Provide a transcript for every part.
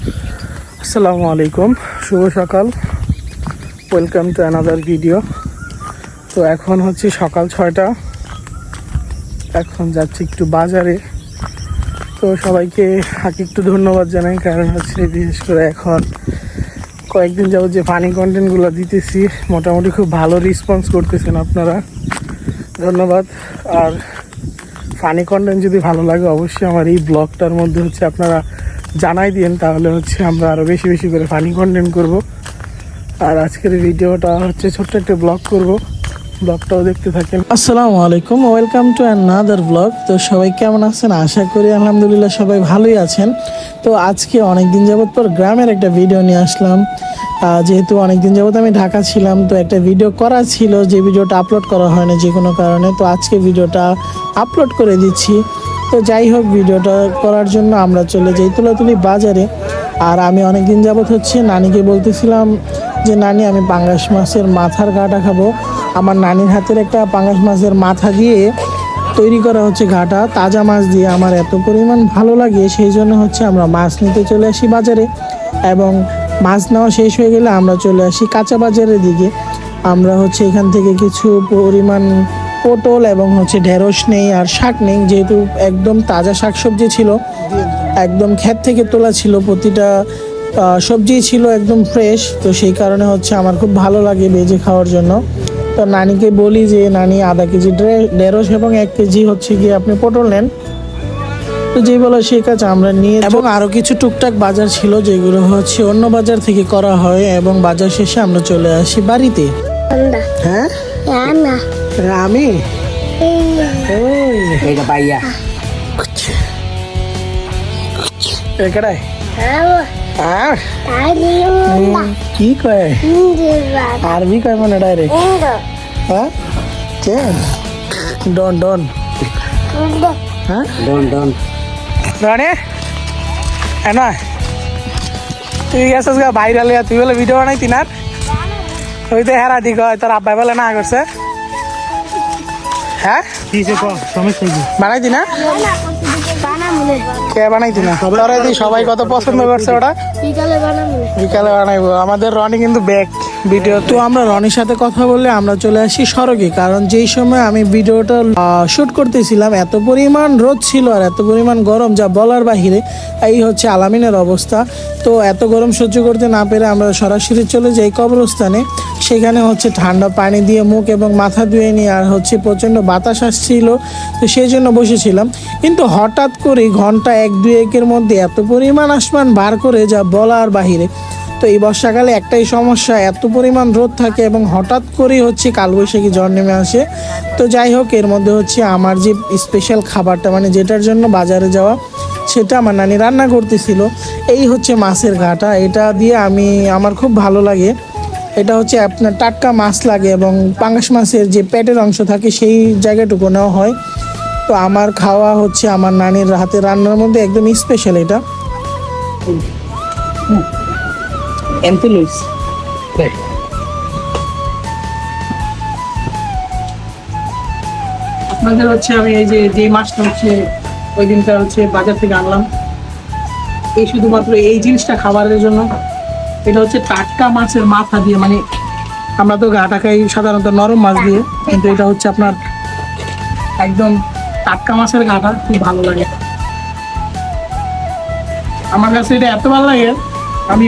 আসসালামু আলাইকুম, শুভ সকাল। ওয়েলকাম টু অ্যানাদার ভিডিও তো এখন হচ্ছে সকাল ছয়টা। এখন যাচ্ছি একটু বাজারে। তো সবাইকে আগে একটু ধন্যবাদ জানাই, কারণ হচ্ছে বিশেষ করে এখন কয়েকদিন যাবত যে ফানি কন্টেন্টগুলো দিতেছি, মোটামুটি খুব ভালো রেসপন্স করতেছেন আপনারা। ধন্যবাদ। আর ফানি কন্টেন্ট যদি ভালো লাগে, অবশ্যই আমার এই ব্লগটার মধ্যে হচ্ছে আপনারা জানাই দিন তাহলে হচ্ছে আমরা আরও বেশি বেশি করে ফানি কন্টেন্ট করব। আর আজকের ভিডিওটা হচ্ছে ছোট্ট একটা ব্লগ করব। ব্লগটাও দেখতে থাকেন। আসসালামু আলাইকুম, ওয়েলকাম টু অ্যানাদার ব্লগ তো সবাই কেমন আছেন? আশা করি আলহামদুলিল্লাহ সবাই ভালোই আছেন। তো আজকে অনেক দিন যাবত পর গ্রামের একটা ভিডিও নিয়ে আসলাম। যেহেতু অনেক দিন যাবত আমি ঢাকা ছিলাম, তো একটা ভিডিও করা ছিল, যে ভিডিওটা আপলোড করা হয়নি যে কোনো কারণে। তো আজকে ভিডিওটা আপলোড করে দিচ্ছি। তো যাই হোক, ভিডিওটা করার জন্য আমরা চলে যাই তুলাতুলি বাজারে। আর আমি অনেক দিন যাবত হচ্ছে নানিকে বলতেছিলাম যে, নানি, আমি পাঙ্গাস মাছের মাথার গাটা খাব। আমার নানির হাতের একটা পাঙ্গাস মাছের মাথা দিয়ে তৈরি করা হচ্ছে ঘাটা। তাজা মাছ দিয়ে আমার এত পরিমাণ ভালো লাগে, সেই জন্য হচ্ছে আমরা মাছ নিতে চলে আসি বাজারে। এবং মাছ নেওয়া শেষ হয়ে গেলে আমরা চলে আসি কাঁচা বাজারের দিকে। আমরা হচ্ছে এখান থেকে কিছু পরিমাণ পটল এবং হচ্ছে ঢেঁড়স নেই আর শাক নেই যেহেতু একদম তাজা শাকসবজি ছিল। একদম ক্ষেত থেকে তোলা ছিল প্রতিটা সবজি ছিল একদম ফ্রেশ তো সেই কারণে হচ্ছে আমার খুব ভালো লাগে ভেজে খাওয়ার জন্য। তো নানিকে বলি যে নানি আধা কেজি ঢেঁড়স এবং এক কেজি হচ্ছে গিয়ে আপনি পটল নেন। তো যেই বলো সেই কাজ আমরা নিয়ে এবং আরও কিছু টুকটাক বাজার ছিল যেগুলো হচ্ছে অন্য বাজার থেকে করা হয় এবং বাজার শেষে আমরা চলে আসি বাড়িতে। Anda. Ana. আমি এইটা পাইয়া একাডাই Halo. আর কি কয়. আরবি কয় মানে ডাইরেক্ট. হ্যাঁ চেন ডন ডন হ্যাঁ ডন ডন রনে এনা তুই গেছিস গা ভাইরাল তুই বলে ভিডিও বানাইতি না ওই তো হেরা দিক কয় তোর আব্বাই বলে না করছে। হ্যাঁ? না. কে না? তোরা সবাই কত পছন্দ করছে ওটা. বিকালে বানাইবো। আমাদের রনি কিন্তু ব্যাক ভিডিও। তো আমরা রনির সাথে কথা বললে আমরা চলে আসি সড়কে, কারণ যেই সময় আমি ভিডিওটা শুট করতেছিলাম, এত পরিমাণ রোদ ছিল আর এত পরিমাণ গরম যা বলার বাহিরে, এই হচ্ছে আলামিনের অবস্থা। তো এত গরম সহ্য করতে না পেরে আমরা সরাসরি চলে যাই কবরস্থানে। সেখানে হচ্ছে ঠান্ডা পানি দিয়ে মুখ এবং মাথা ধুয়ে নিয়ে আর হচ্ছে প্রচণ্ড বাতাস আসছিল, তো সেই জন্য বসেছিলাম। কিন্তু হঠাৎ করে ঘণ্টা এক দুই একের মধ্যে এত পরিমাণ আসমান বার করে যা বলার বাহিরে তো এই বর্ষাকালে একটাই সমস্যা, এত পরিমাণ রোদ থাকে এবং হঠাৎ করেই হচ্ছে কালবৈশাখী জ্বর নেমে আসে। তো যাই হোক, এর মধ্যে হচ্ছে আমার যে স্পেশাল খাবারটা মানে যেটার জন্য বাজারে যাওয়া, সেটা আমার নানি রান্না করতেছিল। এই হচ্ছে মাছের ঘাটা। এটা দিয়ে আমি, আমার খুব ভালো লাগে। এটা হচ্ছে আপনার টাটকা মাছ লাগে এবং পাঙ্গাস মাছের যে পেটের অংশ থাকে, সেই জায়গাটুকু নেওয়া হয়। তো আমার খাওয়া হচ্ছে আমার নানির হাতে রান্নার মধ্যে একদম স্পেশাল এটা। এন্থেলুইস আপনাদের হচ্ছে আমি এই যে যে মাছটা হচ্ছে ওই দিনটা হচ্ছে বাজার থেকে আনলাম। এই শুধুমাত্র এই জিনিসটা খাবারের জন্য। এটা হচ্ছে টাটকা মাছের মাথা দিয়ে মানে আমরা তো গাটা খাই সাধারণত নরম মাছ দিয়ে কিন্তু এটা হচ্ছে আপনার একদম টাটকা মাছের গাটা খুব ভালো লাগে। আমার কাছে এটা এত ভালো লাগে আমি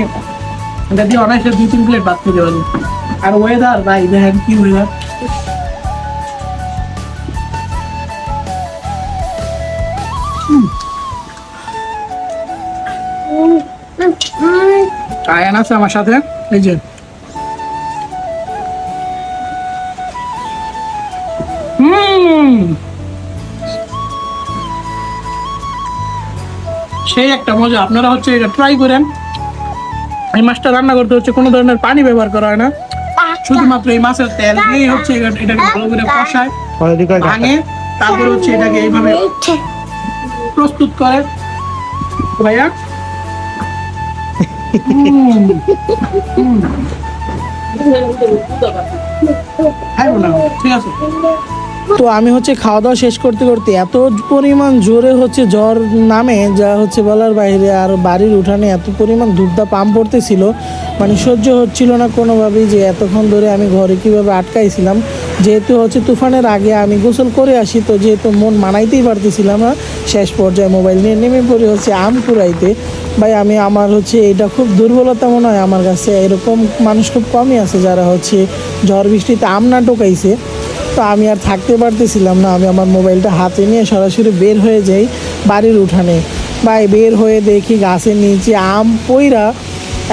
এটা দিয়ে অনায়াসে দুই, তিন প্লেট ভাত খেতে পারি আর ওয়েদার ভাই, দেখেন কি ওয়েদার আয়ান আছে আমার সাথে। এই যে। সেই একটা মজা। আপনারা হচ্ছে এটা ট্রাই করেন। এই মাছটা রান্না করতে হচ্ছে কোনো ধরনের পানি ব্যবহার করা হয় না। শুধুমাত্র এই মাছের তেল দিয়েই হচ্ছে এটাকে ভালো করে কষায় ভাঙে তারপরে হচ্ছে এটাকে এইভাবে প্রস্তুত করে। ভাইয়া? হুম। হুম। ঠিক আছে। তো আমি হচ্ছে খাওয়া দাওয়া শেষ করতে করতে এত পরিমাণ জোরে হচ্ছে জ্বর নামে, যা হচ্ছে বলার বাইরে আর বাড়ির উঠানে এত পরিমাণ ধূপদা পাম্প পড়তেছিল। মানে সহ্য হচ্ছিল না কোনোভাবেই যে এতক্ষণ ধরে আমি ঘরে কীভাবে আটকাইছিলাম। যেহেতু হচ্ছে তুফানের আগে আমি গোসল করে আসি, তো যেহেতু মন মানাইতেই পারতেছিলাম না, শেষ পর্যায়ে মোবাইল নিয়ে নেমে পড়ে হচ্ছে আম কুড়াইতে ভাই, আমি আমার হচ্ছে এটা খুব দুর্বলতা মনে হয় আমার কাছে। এরকম মানুষ খুব কমই আছে যারা হচ্ছে ঝড় বৃষ্টিতে আম না টোকাইছে তো আমি আর থাকতে পারতেছিলাম না। আমি আমার মোবাইলটা হাতে নিয়ে সরাসরি বের হয়ে যাই বাড়ির উঠানে। ভাই বের হয়ে দেখি গাছের নিচে আম পইরা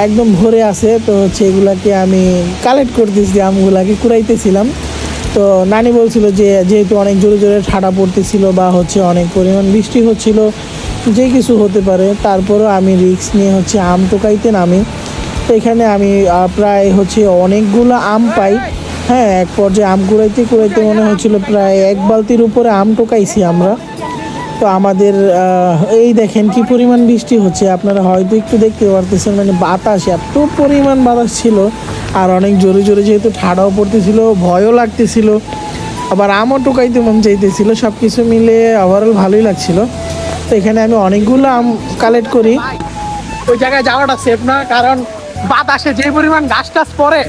একদম ভরে আছে। তো হচ্ছে এগুলাকে আমি কালেক্ট করতেছি আমগুলাকে কুড়াইতেছিলাম। তো নানি বলছিল যে, যেহেতু অনেক জোরে জোরে ঠাডা পড়তেছিল বা হচ্ছে অনেক পরিমাণ বৃষ্টি হচ্ছিল, যে কিছু হতে পারে। তারপরও আমি রিস্ক নিয়ে হচ্ছে আম টোকাইতে নামি। তো এখানে আমি প্রায় হচ্ছে অনেকগুলো আম পাই। হ্যাঁ এক পর্যায়ে আম কুড়াইতে কুড়াইতে মনে হচ্ছিল প্রায় এক বালতির উপরে আম টোকাইছি আমরা। তো আমাদের এই দেখেন কি পরিমাণ বৃষ্টি হচ্ছে। আপনারা হয়তো একটু দেখতে পারতেছেন মানে বাতাস এত পরিমাণ বাতাস ছিল, আর অনেক জোরে জোরে যেহেতু ঠাডাও পড়তেছিল, ভয়ও লাগতেছিল। আবার আমও টোকাইতে মন চাইতেছিল সব কিছু মিলে ওভারঅল ভালোই লাগছিল। তো এখানে আমি অনেকগুলো আম কালেক্ট করি। ওই জায়গায় যাওয়াটা সেফ না, কারণ বাতাসে যে পরিমাণ গাছ টাছ পড়ে,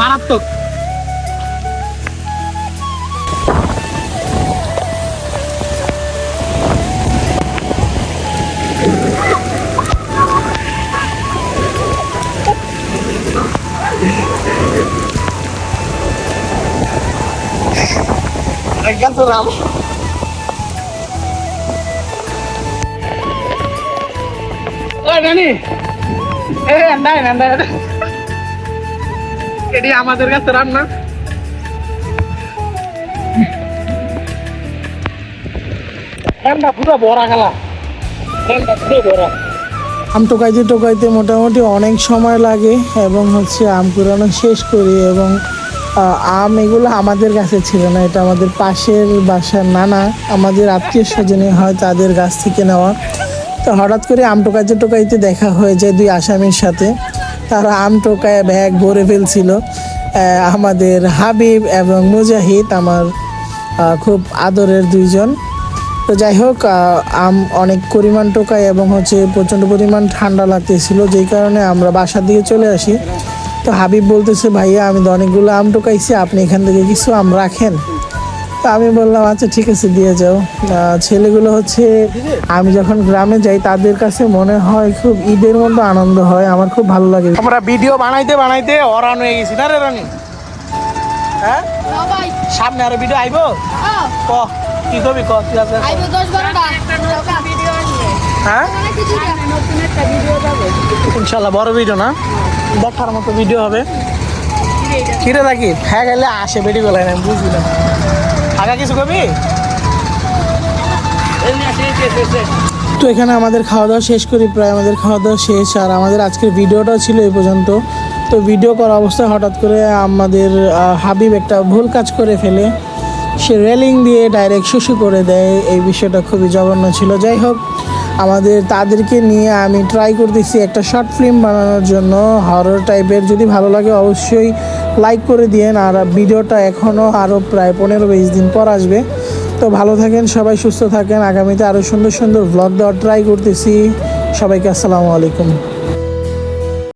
মারাত্মক। এটি আমাদের কাছে রান্না। ঠান্ডা পুরো বড়া খেলা ঠান্ডা পুরো বড়া আম টোকাইতে টোকাইতে মোটামুটি অনেক সময় লাগে এবং হচ্ছে আম কুড়ানো শেষ করি এবং আম এগুলো আমাদের গাছে ছিল না, এটা আমাদের পাশের বাসার নানা, আমাদের আত্মীয় স্বজনে হয় তাদের গাছ থেকে নেওয়া। তো হঠাৎ করে আম টোকাইতে টোকাইতে দেখা হয়ে যায় দুই আসামির সাথে। তারা আম টোকায় ব্যাগ ভরে ফেলছিল। আমাদের হাবিব এবং মুজাহিদ আমার খুব আদরের দুইজন। তো যাই হোক আম অনেক পরিমাণ টোকায় এবং হচ্ছে প্রচণ্ড পরিমাণ ঠান্ডা লাগতেছিল, যেই কারণে আমরা বাসা দিয়ে চলে আসি। তো হাবিব বলতেছে ভাইয়া আমি তো অনেকগুলো আম টোকাইছি আপনি এখান থেকে কিছু আম রাখেন? তো আমি বললাম আচ্ছা ঠিক আছে দিয়ে যাও। ছেলেগুলো হচ্ছে আমি যখন গ্রামে যাই তাদের কাছে মনে হয় খুব ঈদের মতো আনন্দ হয় আমার খুব ভালো লাগে। আমরা ভিডিও বানাইতে বানাইতে অরান হয়ে গেছি না রে রানি? হ্যাঁ? সামনে আরও ভিডিও আইবো? ক কি কবি ক আছে? হ্যাঁ? ইনশাল্লাহ বড় ভিডিও না? দেখার মতো ভিডিও হবে। কিরে রাখি হ্যাঁ গেলে আসে বেডি গলায় না বুঝবি না আগা কিছু কবি তো এখানে আমাদের খাওয়া দাওয়া শেষ করি, প্রায় আমাদের খাওয়া দাওয়া শেষ, আর আমাদের আজকের ভিডিওটাও ছিল এই পর্যন্ত। তো ভিডিও করা অবস্থায় হঠাৎ করে আমাদের হাবিব একটা ভুল কাজ করে ফেলে। সে রেলিং দিয়ে ডাইরেক্ট শুশু করে দেয়, এই বিষয়টা খুবই জঘন্য ছিল। যাই হোক আমাদের তাদেরকে নিয়ে আমি ট্রাই করতেছি একটা শর্ট ফিল্ম বানানোর জন্য। হরর টাইপের যদি ভালো লাগে অবশ্যই লাইক করে দিয়েন। আর ভিডিওটা এখনও আরও প্রায় পনেরো বিশ দিন পর আসবে। তো ভালো থাকেন, সবাই সুস্থ থাকেন। আগামীতে আরও সুন্দর সুন্দর ব্লগ দেওয়ার ট্রাই করতেছি। সবাইকে আসসালামু আলাইকুম।